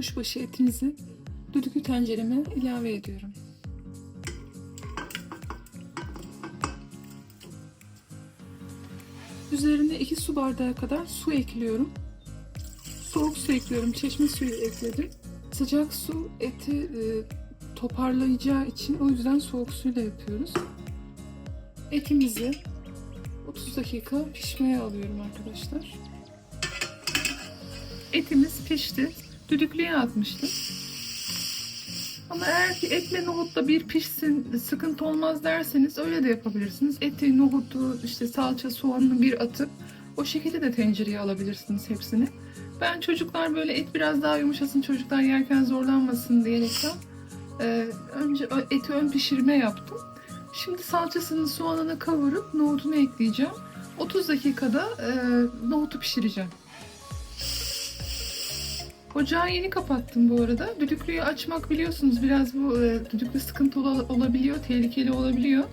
kuşbaşı etimizi düdüklü tencereme ilave ediyorum. Üzerine 2 su bardağı kadar su ekliyorum. Soğuk su ekliyorum. Çeşme suyu ekledim. Sıcak su eti e, toparlayacağı için o yüzden soğuk suyla yapıyoruz. Etimizi 30 dakika pişmeye alıyorum arkadaşlar. Etimiz pişti. Düdüklüye atmıştım. Ama eğer ki etle nohutla bir pişsin sıkıntı olmaz derseniz öyle de yapabilirsiniz. Eti, nohutu, işte salça, soğanını bir atıp o şekilde de tencereye alabilirsiniz hepsini. Ben çocuklar böyle et biraz daha yumuşasın çocuklar yerken zorlanmasın diyerekten e, önce eti ön pişirme yaptım. Şimdi salçasını soğanını kavurup nohutunu ekleyeceğim. 30 dakikada e, nohutu pişireceğim. Ocağı yeni kapattım bu arada. Düdüklüyü açmak biliyorsunuz biraz bu e, düdüklü sıkıntı ola- olabiliyor, tehlikeli olabiliyor.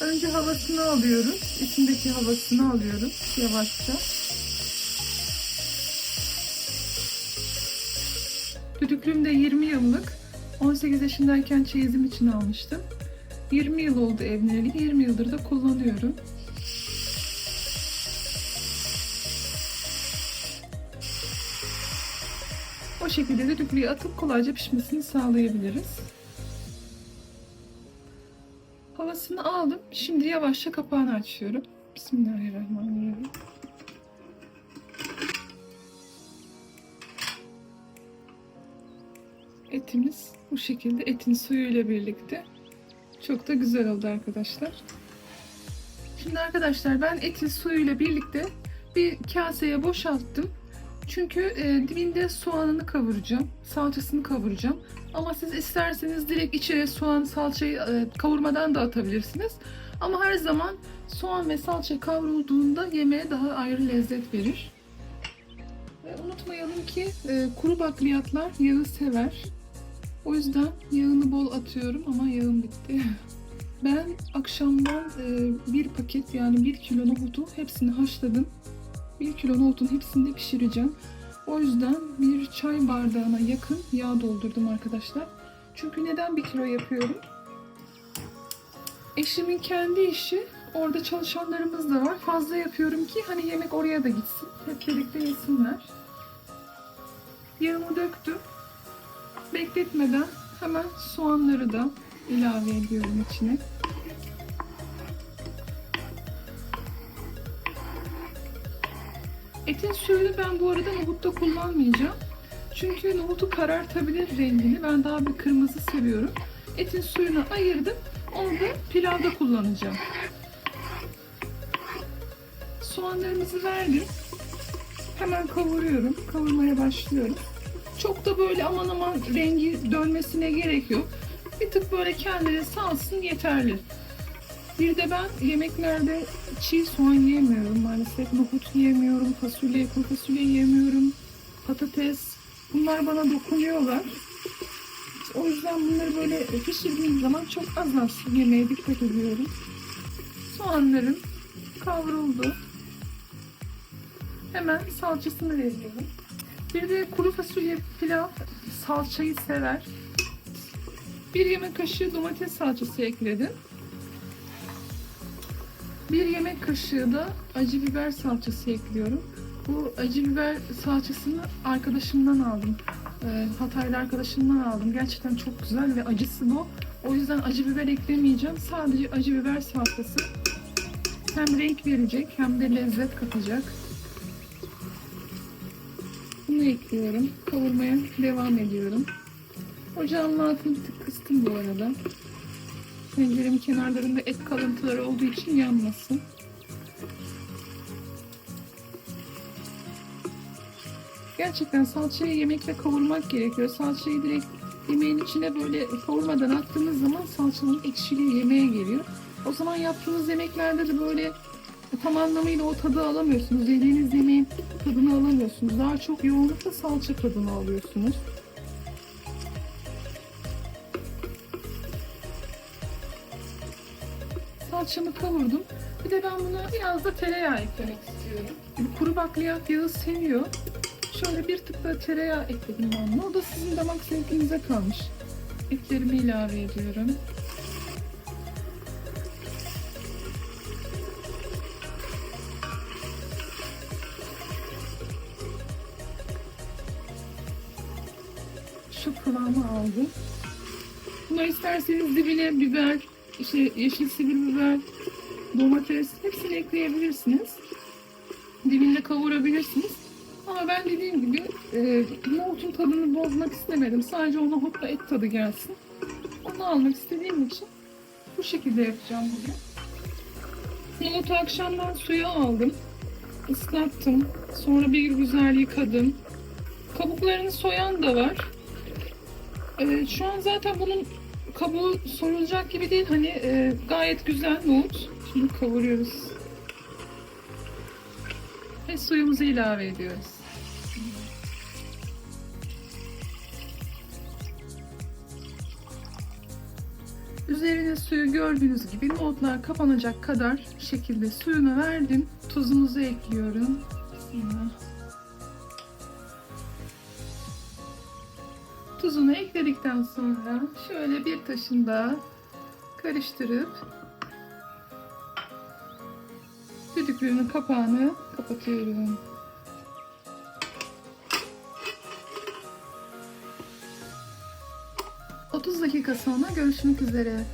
Önce havasını alıyoruz. İçindeki havasını alıyoruz yavaşça. Düdüklüğüm de 20 yıllık. 18 yaşındayken çeyizim için almıştım. 20 yıl oldu evleneli. 20 yıldır da kullanıyorum. O şekilde de düdüklüye atıp kolayca pişmesini sağlayabiliriz. Havasını aldım. Şimdi yavaşça kapağını açıyorum. Bismillahirrahmanirrahim. Etimiz bu şekilde etin suyuyla birlikte çok da güzel oldu arkadaşlar. Şimdi arkadaşlar ben etin suyuyla birlikte bir kaseye boşalttım. Çünkü e, dibinde soğanını kavuracağım, salçasını kavuracağım. Ama siz isterseniz direkt içine soğan, salçayı e, kavurmadan da atabilirsiniz. Ama her zaman soğan ve salça kavrulduğunda yemeğe daha ayrı lezzet verir. Ve unutmayalım ki e, kuru bakliyatlar yağı sever. O yüzden yağını bol atıyorum ama yağım bitti. Ben akşamdan e, bir paket yani bir kilo nohutu hepsini haşladım. Bir kilo nohutun hepsini de pişireceğim. O yüzden bir çay bardağına yakın yağ doldurdum arkadaşlar. Çünkü neden bir kilo yapıyorum? Eşimin kendi işi. Orada çalışanlarımız da var. Fazla yapıyorum ki hani yemek oraya da gitsin. Hep birlikte yesinler. Yağımı döktüm. Bekletmeden hemen soğanları da ilave ediyorum içine. Etin suyunu ben bu arada nohutta kullanmayacağım. Çünkü nohutu karartabilir rengini. Ben daha bir kırmızı seviyorum. Etin suyunu ayırdım. Onu da pilavda kullanacağım. Soğanlarımızı verdim. Hemen kavuruyorum. Kavurmaya başlıyorum. Çok da böyle aman aman rengi dönmesine gerek yok. Bir tık böyle kendini salsın yeterli. Bir de ben yemeklerde çiğ soğan yiyemiyorum maalesef. Nohut yiyemiyorum, fasulye, kuru fasulye yiyemiyorum. Patates. Bunlar bana dokunuyorlar. O yüzden bunları böyle pişirdiğim zaman çok az az yemeye dikkat ediyorum. Soğanlarım kavruldu. Hemen salçasını veriyorum. Bir de kuru fasulye pilav salçayı sever. Bir yemek kaşığı domates salçası ekledim. Bir yemek kaşığı da acı biber salçası ekliyorum. Bu acı biber salçasını arkadaşımdan aldım. Ee, Hataylı arkadaşımdan aldım. Gerçekten çok güzel ve acısı bu. O yüzden acı biber eklemeyeceğim. Sadece acı biber salçası hem renk verecek hem de lezzet katacak. Bunu ekliyorum. Kavurmaya devam ediyorum. Ocağımın altını tık kıstım bu arada. Tenceremin kenarlarında et kalıntıları olduğu için yanmasın. Gerçekten salçayı yemekle kavurmak gerekiyor. Salçayı direkt yemeğin içine böyle kavurmadan attığınız zaman salçanın ekşiliği yemeğe geliyor. O zaman yaptığınız yemeklerde de böyle tam anlamıyla o tadı alamıyorsunuz. Yediğiniz yemeğin tadını alamıyorsunuz. Daha çok yoğunlukla salça tadını alıyorsunuz. Salçamı kavurdum. Bir de ben buna biraz da tereyağı eklemek istiyorum. Kuru bakliyat yağı seviyor. Şöyle bir tık da tereyağı ekledim ben. O da sizin damak zevkinize kalmış. Etlerimi ilave ediyorum. Şu kıvamı aldım. Buna isterseniz dibine biber, işte yeşil sivil biber, domates hepsini ekleyebilirsiniz. Dibinde kavurabilirsiniz. Ama ben dediğim gibi e, nohutun tadını bozmak istemedim. Sadece o nohutla et tadı gelsin. Onu almak istediğim için bu şekilde yapacağım bugün. Nohutu akşamdan suya aldım. ıslattım. Sonra bir güzel yıkadım. Kabuklarını soyan da var. Ee, şu an zaten bunun kabuğu soyulacak gibi değil. Hani e, gayet güzel nohut. Şimdi kavuruyoruz. Ve suyumuzu ilave ediyoruz. Üzerine suyu gördüğünüz gibi nohutlar kapanacak kadar şekilde suyunu verdim. Tuzumuzu ekliyorum. Bismillah. Tuzunu ekledikten sonra şöyle bir taşında karıştırıp düdüklüğünün kapağını kapatıyorum. ...30 dakika sonra görüşmek üzere.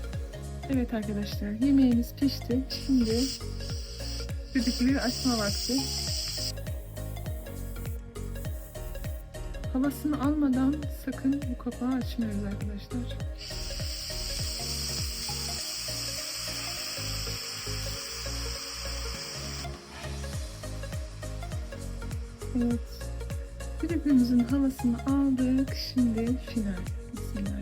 Evet arkadaşlar yemeğimiz pişti. Şimdi düdüklüğü açma vakti. Havasını almadan sakın bu kapağı açmıyoruz arkadaşlar. Evet. Düdüklüğümüzün havasını aldık. Şimdi final. Bismillahirrahmanirrahim.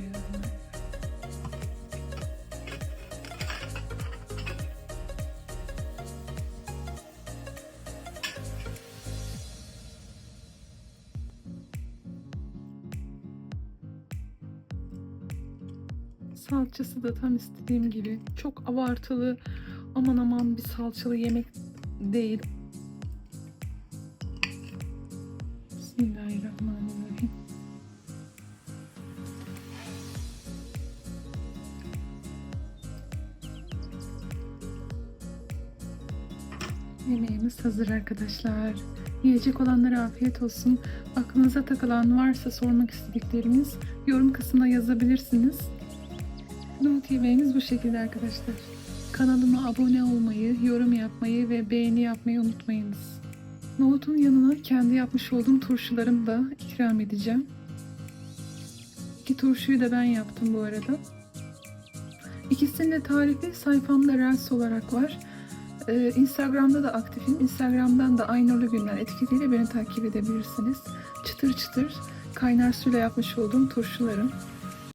Salçası da tam istediğim gibi. Çok abartılı aman aman bir salçalı yemek değil. Bismillahirrahmanirrahim. Yemeğimiz hazır arkadaşlar. Yiyecek olanlara afiyet olsun. Aklınıza takılan varsa sormak istedikleriniz yorum kısmına yazabilirsiniz. Nohut yemeğimiz bu şekilde arkadaşlar. Kanalıma abone olmayı, yorum yapmayı ve beğeni yapmayı unutmayınız. Nohutun yanına kendi yapmış olduğum turşularımı da ikram edeceğim. İki turşuyu da ben yaptım bu arada. İkisinin de tarifi sayfamda Reels olarak var. Ee, Instagram'da da aktifim. Instagram'dan da Aynurlu Günler etiketiyle beni takip edebilirsiniz. Çıtır çıtır kaynar suyla yapmış olduğum turşularım.